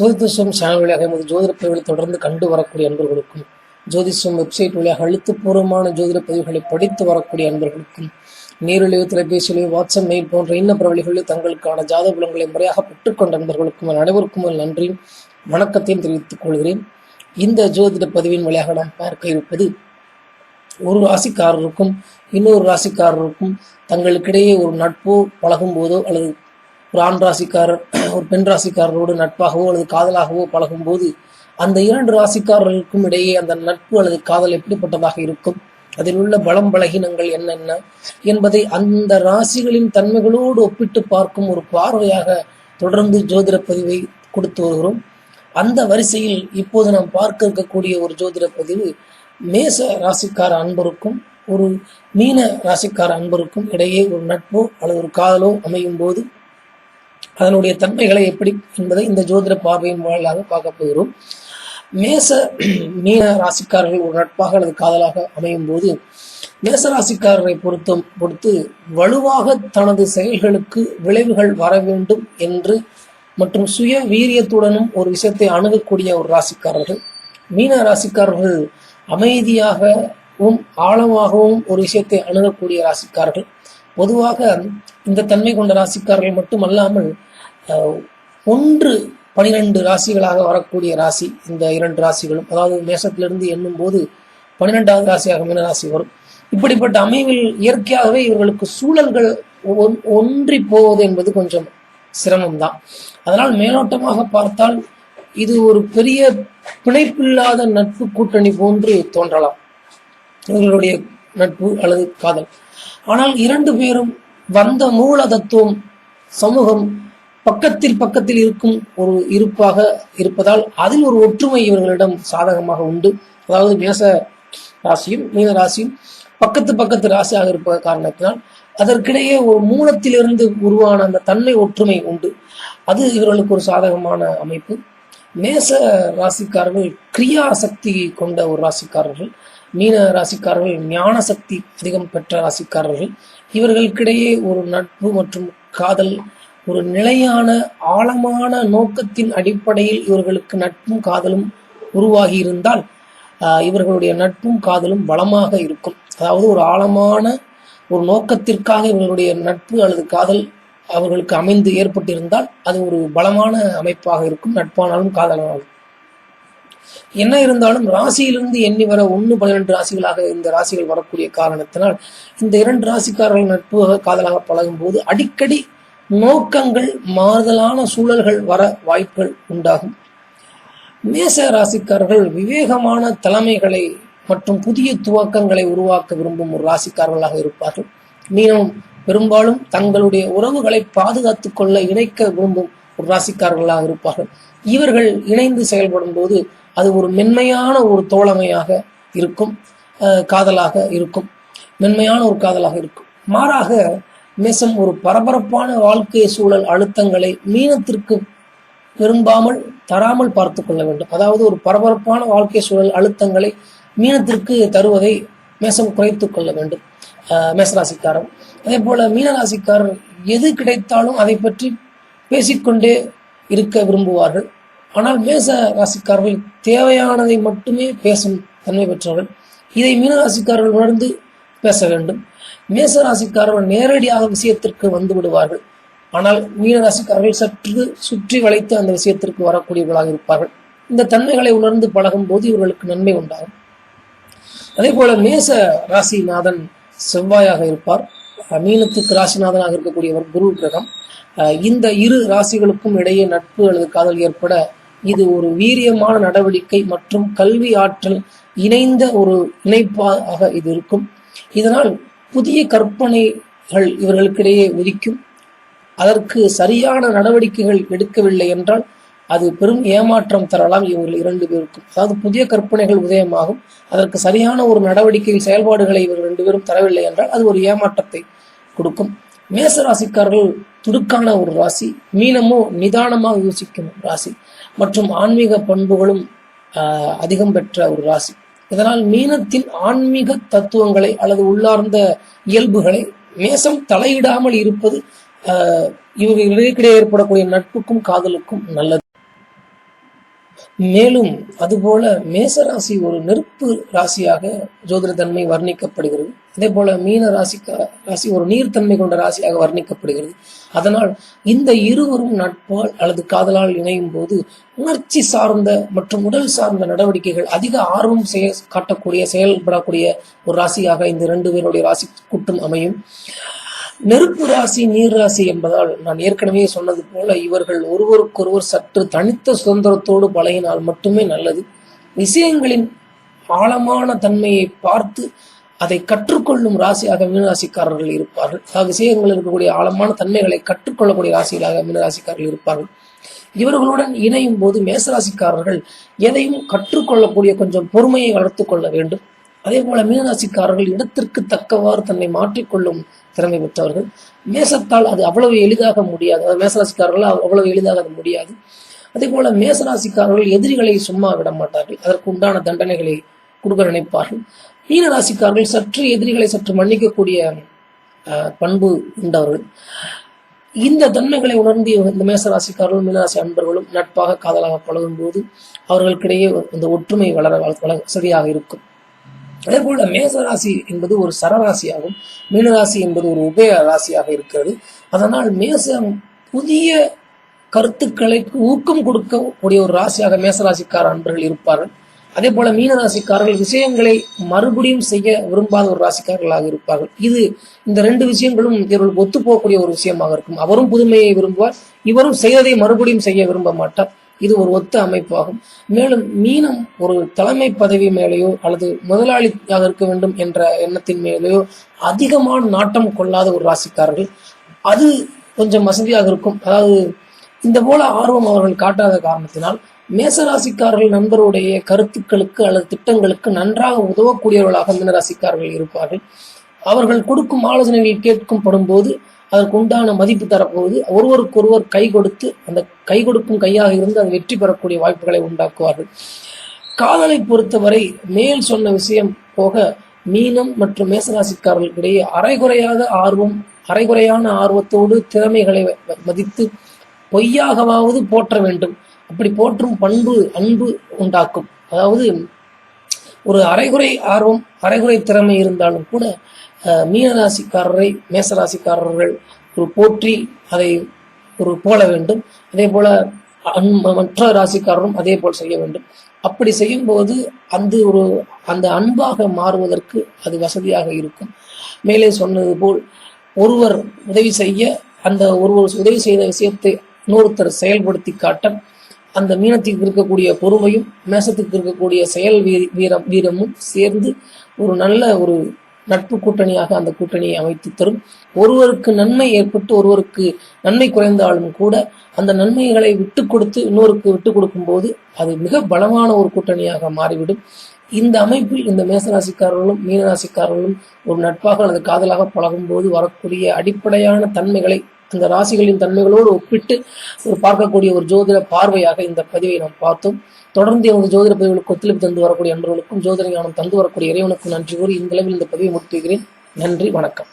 ஜோதிஷம் channel வழியாக எமது ஜோதிட பதிவுகளை தொடர்ந்து கண்டு வரக்கூடிய அன்பர்களுக்கும் ஜோதிஷம் வெப்சைட் வழியாக எழுத்துப்பூர்வமான ஜோதிட பதிவுகளை படித்து வரக்கூடிய அன்பர்களுக்கும் நேரிலேயோ தொலைபேசியிலேயோ வாட்ஸ்அப் மெயில் போன்ற இன்ன வழிகளில் தங்களுக்கான ஜாத புலங்களை முறையாக பெற்றுக்கொண்ட அன்பர்களுக்கும் அனைவருக்கும் நன்றியும் வணக்கத்தையும் தெரிவித்துக் கொள்கிறேன். இந்த ஜோதிட பதிவின் வழியாக நாம் பார்க்க இருப்பது ஒரு ராசிக்காரருக்கும் இன்னொரு ராசிக்காரருக்கும் தங்களுக்கிடையே ஒரு நட்போ பழகும் போதோ அல்லது ஒரு ஆண் ராசிக்காரர் ஒரு பெண் ராசிக்காரரோடு நட்பாகவோ அல்லது காதலாகவோ பழகும் போது அந்த இரண்டு ராசிக்காரர்களுக்கும் இடையே அந்த நட்பு அல்லது காதல் எப்படிப்பட்டதாக இருக்கும்? அதில் உள்ள பலம் பலகீனங்கள் என்னென்ன? என்பதை அந்த ராசிகளின் தன்மைகளோடு ஒப்பிட்டு பார்க்கும் ஒரு பார்வையாக தொடர்ந்து ஜோதிட பதிவை கொடுத்து வருகிறோம். அந்த வரிசையில் இப்போது நாம் பார்க்க இருக்கக்கூடிய ஒரு ஜோதிட பதிவு மேச ராசிக்கார அன்பருக்கும் ஒரு மீன ராசிக்கார அன்பருக்கும் இடையே ஒரு நட்போ அல்லது ஒரு காதலோ அமையும் போது அதனுடைய தன்மைகளை எப்படி என்பதை இந்த ஜோதிட பார்வையின் வாயிலாக பார்க்க போகிறோம். மேச மீன ராசிக்காரர்கள் ஒரு நட்பாக அல்லது காதலாக அமையும் போது மேச ராசிக்காரரை பொருத்தம் பொறுத்து வலுவாக தனது செயல்களுக்கு விளைவுகள் வர வேண்டும் என்று மற்றும் சுய வீரியத்துடனும் ஒரு விஷயத்தை அணுகக்கூடிய ஒரு ராசிக்காரர்கள். மீன ராசிக்காரர்கள் அமைதியாகவும் ஆழமாகவும் ஒரு விஷயத்தை அணுகக்கூடிய ராசிக்காரர்கள். பொதுவாக இந்த தன்மை கொண்ட ராசிக்காரர்கள் மட்டுமல்லாமல் ஒன்று பனிரெண்டு ராசிகளாக வரக்கூடிய ராசி இந்த இரண்டு ராசிகளும் அதாவது மேசத்திலிருந்து எண்ணும் போது பன்னிரெண்டாவது ராசியாக மீன ராசி வரும். இப்படிப்பட்ட அமைவில் இயற்கையாகவே இவர்களுக்கு சூழல்கள் ஒன்- ஒன்றி போவது என்பது கொஞ்சம் சிரமம்தான். அதனால் மேலோட்டமாக பார்த்தால் இது ஒரு பெரிய பிணைப்பில்லாத நட்பு கூட்டணி போன்று தோன்றலாம். இவர்களுடைய நட்பு அல்லது காதல். ஆனால் இரண்டு பேரும் வந்த மூல தத்துவம் சமூகம் பக்கத்தில் பக்கத்தில் இருக்கும் ஒரு இருப்பாக இருப்பதால் அதில் ஒரு ஒற்றுமை இவர்களிடம் சாதகமாக உண்டு. அதாவது மேச ராசியும் மீன ராசியும் பக்கத்து பக்கத்து ராசியாக இருப்ப காரணத்தினால் அதற்கிடையே ஒரு மூலத்திலிருந்து உருவான அந்த தன்மை ஒற்றுமை உண்டு. அது இவர்களுக்கு ஒரு சாதகமான அமைப்பு. மேச ராசிக்காரர்கள் கிரியா சக்தி கொண்ட ஒரு ராசிக்காரர்கள். மீன ராசிக்காரர்கள் ஞான சக்தி அதிகம் பெற்ற ராசிக்காரர்கள். இவர்களுக்கிடையே ஒரு நட்பு மற்றும் காதல் ஒரு நிலையான ஆழமான நோக்கத்தின் அடிப்படையில் இவர்களுக்கு நட்பும் காதலும் உருவாகி இருந்தால் இவர்களுடைய நட்பும் காதலும் பலமாக இருக்கும். அதாவது ஒரு ஆழமான ஒரு நோக்கத்திற்காக இவர்களுடைய நட்பு அல்லது காதல் அவர்களுக்கு அமைந்து ஏற்பட்டிருந்தால் அது ஒரு பலமான அமைப்பாக இருக்கும். நட்பானாலும் காதலானாலும். என்ன இருந்தாலும் ராசியிலிருந்து எண்ணி வர ஒன்று பன்னிரெண்டு ராசிகளாக இந்த ராசிகள் வரக்கூடிய காரணத்தினால் இந்த இரண்டு ராசிக்காரர்கள் நட்பு காதலாக பழகும் போது அடிக்கடி நோக்கங்கள் மாறுதலான சூழல்கள் வர வாய்ப்புகள் உண்டாகும். மேச ராசிக்காரர்கள் விவேகமான தலைமைகளை மற்றும் புதிய துவக்கங்களை உருவாக்க விரும்பும் ஒரு ராசிக்காரர்களாக இருப்பார்கள். மீனம் பெரும்பாலும் தங்களுடைய உறவுகளை பாதுகாத்துக் கொள்ள இணைக்க விரும்பும் ஒரு ராசிக்காரர்களாக இருப்பார்கள். இவர்கள் இணைந்து செயல்படும் போது அது ஒரு மென்மையான ஒரு தோழமையாக இருக்கும் காதலாக இருக்கும். மென்மையான ஒரு காதலாக இருக்கும். மாறாக மேசம் ஒரு பரபரப்பான வாழ்க்கை சூழல் அழுத்தங்களை மீனத்திற்கு விரும்பாமல் தராமல் பார்த்து கொள்ள வேண்டும். அதாவது ஒரு பரபரப்பான வாழ்க்கை சூழல் அழுத்தங்களை மீனத்திற்கு தருவதை மேசம் குறைத்து கொள்ள வேண்டும் ஆஹ் மேசராசிக்காரர். அதே போல மீனராசிக்காரர் எது கிடைத்தாலும் அதை பற்றி பேசிக்கொண்டே இருக்க விரும்புவார்கள். ஆனால் மேச ராசிக்காரர்கள் தேவையானதை மட்டுமே பேசும் தன்மை பெற்றவர்கள். இதை மீனராசிக்காரர்கள் உணர்ந்து பேச வேண்டும். மேச ராசிக்காரர்கள் நேரடியாக விஷயத்திற்கு வந்து விடுவார்கள். ஆனால் மீனராசிக்காரர்கள் சற்று சுற்றி வளைத்து அந்த விஷயத்திற்கு வரக்கூடியவர்களாக இருப்பார்கள். இந்த தன்மைகளை உணர்ந்து பழகும் போது இவர்களுக்கு நன்மை உண்டாகும். அதே போல மேச ராசிநாதன் செவ்வாயாக இருப்பார். மீனத்துக்கு ராசிநாதனாக இருக்கக்கூடியவர் குரு கிரகம். இந்த இரு ராசிகளுக்கும் இடையே நட்பு அல்லது காதல் ஏற்பட இது ஒரு வீரியமான நடவடிக்கை மற்றும் கல்வி ஆற்றல் இணைந்த ஒரு இணைப்பாக இது இருக்கும். இதனால் புதிய கற்பனைகள் இவர்களுக்கிடையே உதிக்கும். அதற்கு சரியான நடவடிக்கைகள் எடுக்கவில்லை என்றால் அது பெரும் ஏமாற்றம் தரலாம் இவர்கள் இரண்டு பேருக்கும். அதாவது புதிய கற்பனைகள் உதயமாகும். அதற்கு சரியான ஒரு நடவடிக்கையில் செயல்பாடுகளை இவர்கள் ரெண்டு பேரும் தரவில்லை என்றால் அது ஒரு ஏமாற்றத்தை கொடுக்கும். மேச ராசிக்காரர்கள் துடுக்கான ஒரு ராசி மீனமோ நிதானமாக யோசிக்கும் ராசி மற்றும் ஆன்மீக பண்புகளும் அதிகம் பெற்ற ஒரு ராசி. இதனால் மீனத்தின் ஆன்மீக தத்துவங்களை அல்லது உள்ளார்ந்த இயல்புகளை மேசம் தலையிடாமல் இருப்பது இவர்களுக்கிடையே ஏற்படக்கூடிய நட்புக்கும் காதலுக்கும் நல்லது. மேலும் அதுபோல மேச ராசி ஒரு நெருப்பு ராசியாக ஜோதிட தன்மை வர்ணிக்கப்படுகிறது. அதே போல மீன ராசிக்க ராசி ஒரு நீர்த்தன்மை கொண்ட ராசியாக வர்ணிக்கப்படுகிறது. அதனால் இந்த இருவரும் நட்பால் அல்லது காதலால் இணையும் போது உணர்ச்சி சார்ந்த மற்றும் உடல் சார்ந்த நடவடிக்கைகள் அதிக ஆர்வம் செய்ய காட்டக்கூடிய செயல்படக்கூடிய ஒரு ராசியாக இந்த ரெண்டு பேருடைய ராசி கூட்டம் அமையும். நெருப்பு ராசி நீர் ராசி என்பதால் நான் ஏற்கனவே சொன்னது போல இவர்கள் ஒருவருக்கொருவர் சற்று தனித்த சுதந்திரத்தோடு பழகினால் மட்டுமே நல்லது. விஷயங்களின் ஆழமான தன்மையை பார்த்து அதை கற்றுக்கொள்ளும் ராசியாக மீனராசிக்காரர்கள் இருப்பார்கள். அதாவது விஷயங்கள் இருக்கக்கூடிய ஆழமான தன்மைகளை கற்றுக்கொள்ளக்கூடிய ராசிகளாக மீனராசிக்காரர்கள் இருப்பார்கள். இவர்களுடன் இணையும் போது மேசராசிக்காரர்கள் எதையும் கற்றுக்கொள்ளக்கூடிய கொஞ்சம் பொறுமையை வளர்த்து கொள்ள வேண்டும். அதே போல மீனராசிக்காரர்கள் இடத்திற்கு தக்கவாறு தன்னை மாற்றிக்கொள்ளும் திறமை பெற்றவர்கள். மேசத்தால் அது அவ்வளவு எளிதாக முடியாது. அதாவது மேசராசிக்காரர்கள் அவ்வளவு எளிதாக அது முடியாது. அதே போல மேசராசிக்காரர்கள் எதிரிகளை சும்மா விட மாட்டார்கள். அதற்கு உண்டான தண்டனைகளை கொடுக்க நினைப்பார்கள். மீனராசிக்காரர்கள் சற்று எதிரிகளை சற்று மன்னிக்கக்கூடிய பண்பு உண்டவர்கள். இந்த தன்மைகளை உணர்ந்து இந்த மேசராசிக்காரர்களும் மீனராசி அன்பர்களும் நட்பாக காதலாக பழகும் போது அவர்களுக்கிடையே இந்த ஒற்றுமை வளர வள வசதியாக இருக்கும். அதே போல மேசராசி என்பது ஒரு சரராசியாகும். மீனராசி என்பது ஒரு உபய ராசியாக இருக்கிறது. அதனால் மேசம் புதிய கருத்துக்களை ஊக்கம் கொடுக்கக்கூடிய ஒரு ராசியாக மேசராசிக்கார அன்பர்கள் இருப்பார்கள். அதே போல மீனராசிக்காரர்கள் விஷயங்களை மறுபடியும் செய்ய விரும்பாத ஒரு ராசிக்காரர்களாக இருப்பார்கள். இது இந்த ரெண்டு விஷயங்களும் இவர்கள் ஒத்து போகக்கூடிய ஒரு விஷயமாக இருக்கும். அவரும் புதுமையை விரும்புவார். இவரும் செய்ததை மறுபடியும் செய்ய விரும்ப மாட்டார். இது ஒரு ஒத்த அமைப்பாகும். மேலும் மீனம் ஒரு தலைமை பதவி மேலேயோ அல்லது முதலாளியாக இருக்க வேண்டும் என்ற எண்ணத்தின் மேலேயோ அதிகமான நாட்டம் கொள்ளாத ஒரு ராசிக்காரர்கள். அது கொஞ்சம் வசதியாக இருக்கும். அதாவது இந்த போல ஆர்வம் அவர்கள் காட்டாத காரணத்தினால் மேசராசிக்காரர்கள் நண்பருடைய கருத்துக்களுக்கு அல்லது திட்டங்களுக்கு நன்றாக உதவக்கூடியவர்களாக மீனராசிக்காரர்கள் இருப்பார்கள். அவர்கள் கொடுக்கும் ஆலோசனைகள் கேட்கும் படும்போது அதற்கு உண்டான மதிப்பு தரப்போவது ஒருவருக்கொருவர் கை கொடுத்து அந்த கை கொடுக்கும் கையாக இருந்து அது வெற்றி பெறக்கூடிய வாய்ப்புகளை உண்டாக்குவார்கள். காதலை பொறுத்தவரை மேல் சொன்ன விஷயம் போக மீனம் மற்றும் மேசராசிக்காரர்களுக்கிடையே அரைகுறையாக ஆர்வம் அரைகுறையான ஆர்வத்தோடு திறமைகளை மதித்து பொய்யாகவாவது போற்ற வேண்டும். அப்படி போற்றும் பண்பு அன்பு உண்டாக்கும். அதாவது ஒரு அரைகுறை ஆர்வம் அரைகுறை திறமை இருந்தாலும் கூட மீனராசிக்காரரை மேசராசிக்காரர்கள் ஒரு போற்றி அதை ஒரு போல வேண்டும். அதே போல மற்ற ராசிக்காரரும் அதே போல் செய்ய வேண்டும். அப்படி செய்யும்போது அந்த ஒரு அந்த அன்பாக மாறுவதற்கு அது வசதியாக இருக்கும். மேலே சொன்னது போல் ஒருவர் உதவி செய்ய அந்த ஒருவர் உதவி செய்த விஷயத்தை இன்னொருத்தர் செயல்படுத்தி காட்ட அந்த மீனத்துக்கு இருக்கக்கூடிய பொறுமையும் மேசத்துக்கு இருக்கக்கூடிய செயல் வீரம் வீரமும் சேர்ந்து ஒரு நல்ல ஒரு நட்பு கூட்டணியாக அந்த கூட்டணியை அமைத்து தரும். ஒருவருக்கு நன்மை ஏற்பட்டு ஒருவருக்கு நன்மை குறைந்தாலும் கூட அந்த நன்மைகளை விட்டு கொடுத்து இன்னொருக்கு விட்டு கொடுக்கும் போது அது மிக பலமான ஒரு கூட்டணியாக மாறிவிடும். இந்த அமைப்பில் இந்த மேசராசிக்காரர்களும் மீனராசிக்காரர்களும் ஒரு நட்பாக அல்லது காதலாக பழகும் போது வரக்கூடிய அடிப்படையான தன்மைகளை அந்த ராசிகளின் தன்மைகளோடு ஒப்பிட்டு ஒரு பார்க்கக்கூடிய ஒரு ஜோதிட பார்வையாக இந்த பதிவை நாம் பார்த்தோம். தொடர்ந்து எனது ஜோதிட பதிவுகளுக்கு ஒத்துழைப்பு தந்து வரக்கூடிய அன்பர்களுக்கும் ஜோதிட ஞானம் தந்து வரக்கூடிய இறைவனுக்கும் நன்றி கூறி இந்த அளவில் இந்த பதிவை முடித்துகிறேன் நன்றி வணக்கம்.